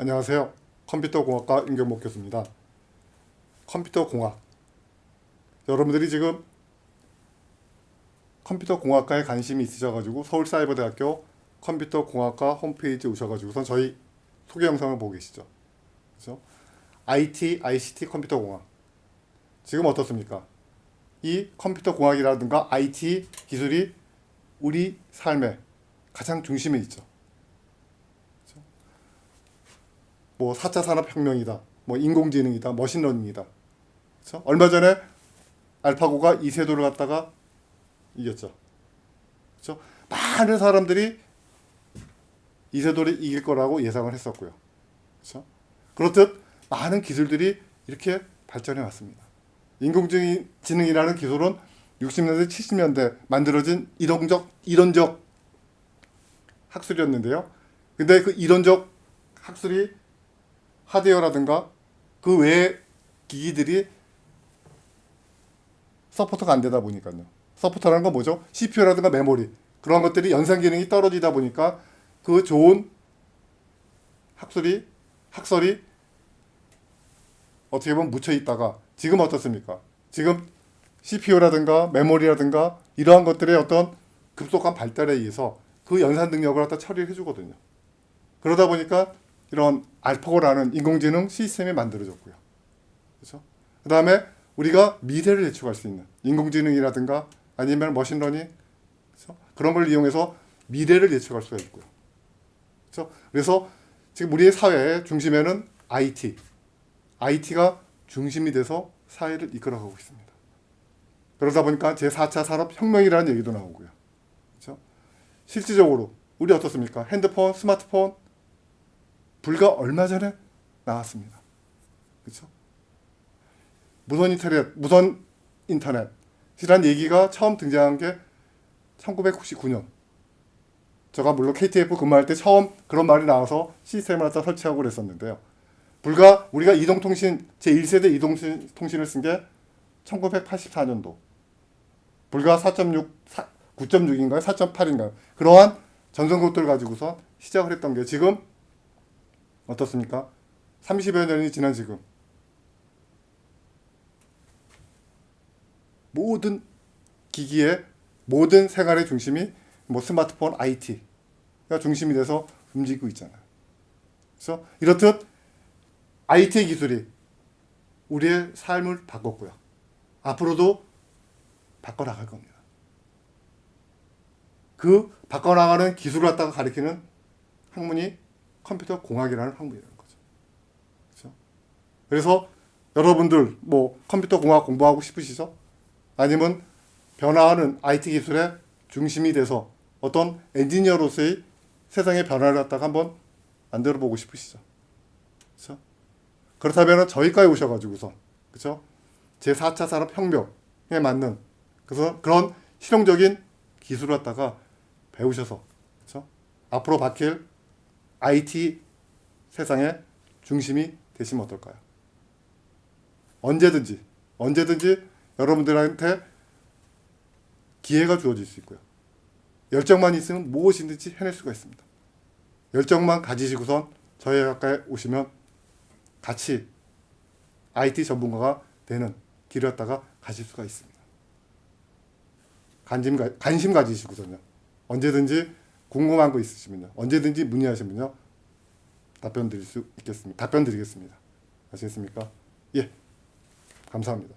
안녕하세요. 컴퓨터 공학과 윤경목 교수입니다. 컴퓨터 공학. 여러분들이 지금 컴퓨터 공학과에 관심이 있으셔가지고 서울사이버대학교 컴퓨터 공학과 홈페이지 오셔가지고선 저희 소개 영상을 보고 계시죠. 그죠? IT, ICT 컴퓨터 공학. 지금 어떻습니까? 이 컴퓨터 공학이라든가 IT 기술이 우리 삶의 가장 중심에 있죠. 뭐 4차 산업혁명이다. 뭐 인공지능이다. 머신러닝이다. 그렇죠? 얼마 전에 알파고가 이세돌을 갖다가 이겼죠. 그렇죠? 많은 사람들이 이세돌이 이길 거라고 예상을 했었고요. 그렇죠? 그렇듯 많은 기술들이 이렇게 발전해 왔습니다. 인공지능이라는 기술은 60년대, 70년대 만들어진 이론적 이론적 학술이었는데요. 근데 그 이론적 학술이 하드웨어라든가 그 외의 기기들이 서포터가 안 되다 보니까요. 서포터라는 건 뭐죠? CPU라든가 메모리 그런 것들이 연산 기능이 떨어지다 보니까 그 좋은 학술이 학설이 어떻게 보면 묻혀 있다가 지금 어떻습니까? 지금 CPU라든가 메모리라든가 이러한 것들의 어떤 급속한 발달에 의해서 그 연산 능력을 갖다 처리를 해주거든요. 그러다 보니까 이런 알파고라는 인공지능 시스템이 만들어졌고요. 그렇죠? 그 다음에 우리가 미래를 예측할 수 있는 인공지능이라든가 아니면 머신러닝 그렇죠? 그런 걸 이용해서 미래를 예측할 수가 있고요. 그렇죠? 그래서 지금 우리의 사회의 중심에는 IT, IT가 중심이 돼서 사회를 이끌어가고 있습니다. 그러다 보니까 제4차 산업혁명이라는 얘기도 나오고요. 그렇죠? 실질적으로 우리 어떻습니까? 핸드폰, 스마트폰 불과 얼마 전에 나왔습니다. 그렇죠? 무선 인터넷, 무선 인터넷이란 얘기가 처음 등장한 게 1999년. 제가 물론 KTF 근무할 때 처음 그런 말이 나와서 시스템을 갖다 설치하고 그랬었는데요. 불과 우리가 이동통신 제1세대 이동통신을 쓴 게 1984년도. 불과 4.6, 9.6인가요? 4.8인가요? 그러한 전성것들을 가지고서 시작을 했던 게 지금 어떻습니까? 30여 년이 지난 지금 모든 기기의 모든 생활의 중심이 뭐 스마트폰, IT가 중심이 돼서 움직이고 있잖아요. 그래서 이렇듯 IT 기술이 우리의 삶을 바꿨고요. 앞으로도 바꿔나갈 겁니다. 그 바꿔나가는 기술을 갖다가 가리키는 학문이 컴퓨터 공학이라는 학문이라는 거죠. 그렇죠? 그래서 여러분들 뭐 컴퓨터 공학 공부하고 싶으시죠? 아니면 변화하는 IT 기술의 중심이 돼서 어떤 엔지니어로서의 세상의 변화를 갖다가 한번 만들어 보고 싶으시죠? 그렇죠? 그렇다면 저희까지 오셔가지고서 그렇죠? 제 4차 산업 혁명에 맞는 그래서 그런 실용적인 기술을 갖다가 배우셔서 그렇죠? 앞으로 바뀔 IT 세상의 중심이 되시면 어떨까요? 언제든지 언제든지 여러분들한테 기회가 주어질 수 있고요. 열정만 있으면 무엇이든지 해낼 수가 있습니다. 열정만 가지시고선 저희 학과에 오시면 같이 IT 전문가가 되는 길을 갖다가 가실 수가 있습니다. 관심, 가, 관심 가지시고선요. 언제든지 궁금한 거 있으시면요. 언제든지 문의하시면요. 답변 드릴 수 있겠습니다. 답변 드리겠습니다. 아시겠습니까? 예. 감사합니다.